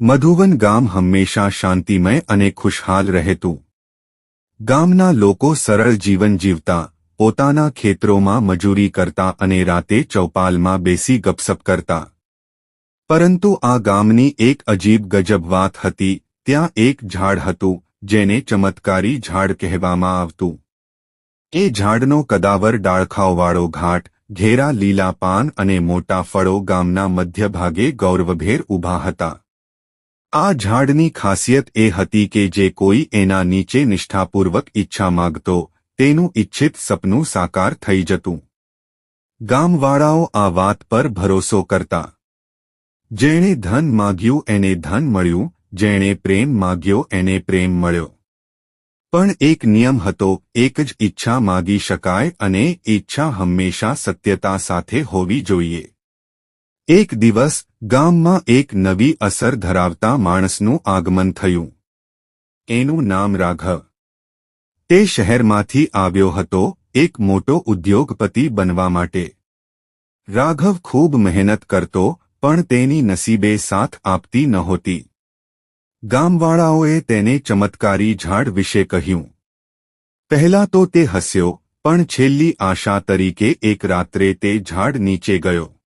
મધુવન ગામ હંમેશા શાંતિમય અને ખુશહાલ રહેતું ગામના લોકો સરળ જીવન જીવતા, પોતાના ખેતરોમાં મજૂરી કરતા અને રાતે ચૌપાલમાં બેસી ગપસપ કરતા. પરંતુ આ ગામની એક અજીબ ગજબ વાત હતી, ત્યાં એક ઝાડ હતું, જેને ચમત્કારી ઝાડ કહેવામાં આવતું. એ ઝાડનો કદાવર ડાળખાઓવાળો ઘાટ, ઘેરા લીલા પાન અને મોટા ફળો ગામના મધ્યભાગે ગૌરવભેર ઊભા હતા. આ ઝાડની ખાસિયત એ હતી કે જે કોઈ એના નીચે નિષ્ઠાપૂર્વક ઈચ્છા માગતો, તેનું ઇચ્છિત સપનું સાકાર થઈ જતું. ગામવાળાઓ આ વાત પર ભરોસો કરતા. જેણે ધન માગ્યું એને ધન મળ્યું, જેણે પ્રેમ માગ્યો એને પ્રેમ મળ્યો. પણ એક નિયમ હતો, એક જ ઈચ્છા માગી શકાય અને ઈચ્છા હંમેશા સત્યતા સાથે હોવી જોઈએ. એક દિવસ ગામમાં એક નવી અસર ધરાવતા માણસનું આગમન થયું. એનું નામ રાઘવ. તે શહેરમાંથી આવ્યો હતો એક મોટો ઉદ્યોગપતિ બનવા માટે. રાઘવ ખૂબ મહેનત કરતો, પણ તેની નસીબે સાથ આપતી નહોતી. ગામવાળાઓએ તેને ચમત્કારી ઝાડ વિશે કહ્યું. પહેલા તો તે હસ્યો, પણ છેલ્લી આશા તરીકે એક રાત્રે તે ઝાડ નીચે ગયો.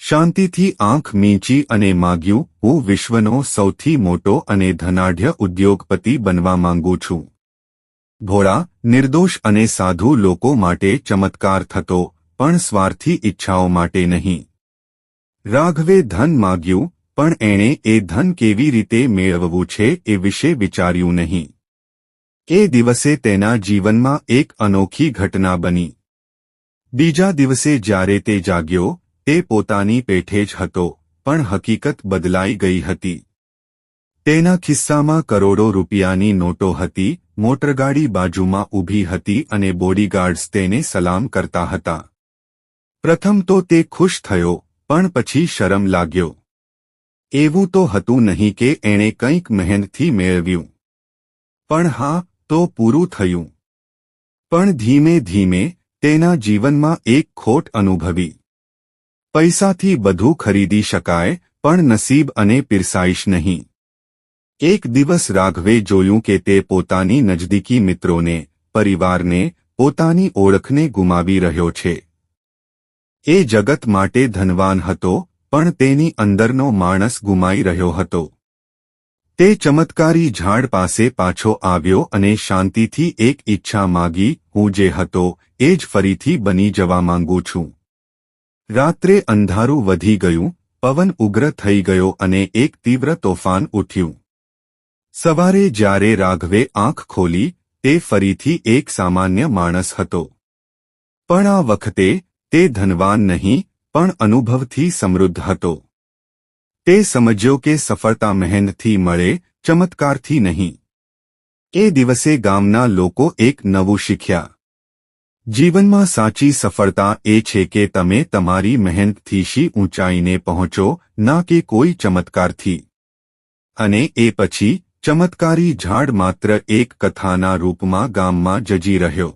શાંતિથી આંખ મીંચી અને માગ્યું, હું વિશ્વનો સૌથી મોટો અને ધનાઢ્ય ઉદ્યોગપતિ બનવા માંગુ છું. ભોળા, નિર્દોષ અને સાધુ લોકો માટે ચમત્કાર થતો, પણ સ્વાર્થી ઈચ્છાઓ માટે નહીં. રાઘવે ધન માગ્યું, પણ એણે એ ધન કેવી રીતે મેળવવું છે એ વિશે વિચાર્યું નહીં. એ દિવસે તેના જીવનમાં એક અનોખી ઘટના બની. બીજા દિવસે જ્યારે તે જાગ્યો તે પોતાની પેઠે જ હતો, પણ હકીકત બદલાઈ ગઈ હતી. તેના ખિસ્સામાં કરોડો રૂપિયાની નોટો હતી, મોટરગાડી બાજુમાં ઊભી હતી અને બોડીગાર્ડ્સ તેને સલામ કરતા હતા. પ્રથમ તો તે ખુશ થયો, પણ પછી શરમ લાગ્યો. એવું તો હતું નહીં કે એણે કંઈક મહેનતથી મેળવ્યું. પણ હા, તો પૂરું થયું. પણ ધીમે ધીમે તેના જીવનમાં એક ખોટ અનુભવી. પૈસાથી બધું ખરીદી શકાય, પણ નસીબ અને પીરસાઈશ નહીં. એક દિવસ રાઘવે જોયું કે તે પોતાની નજદીકી મિત્રોને, પરિવારને, પોતાની ઓળખને ગુમાવી રહ્યો છે. એ જગત માટે ધનવાન હતો, પણ તેની અંદરનો માણસ ગુમાઈ રહ્યો હતો. તે ચમત્કારી ઝાડ પાસે પાછો આવ્યો અને શાંતિથી એક ઈચ્છા માગી, હું જે હતો, એ જ ફરીથી બની જવા માંગુ છું. રાત્રે અંધારું વધી ગયું, પવન ઉગ્ર થઈ ગયો અને એક તીવ્ર તોફાન ઉઠ્યું. સવારે જ્યારે રાઘવે આંખ ખોલી, તે ફરીથી એક સામાન્ય માણસ હતો. પણ આ વખતે, તે ધનવાન નહીં, પણ અનુભવથી સમૃદ્ધ હતો. તે સમજ્યો કે સફળતા મહેનતથી મળે, ચમત્કારથી નહીં. એ દિવસે ગામના લોકો એક નવું શીખ્યા. જીવનમાં સાચી સફળતા એ છે કે તમે તમારી મહેનતથી શી ઊંચાઈને પહોંચો, ના કે કોઈ ચમત્કારથી. અને એ પછી ચમત્કારી ઝાડ માત્ર એક કથાના રૂપમાં ગામમાં જજી રહ્યો.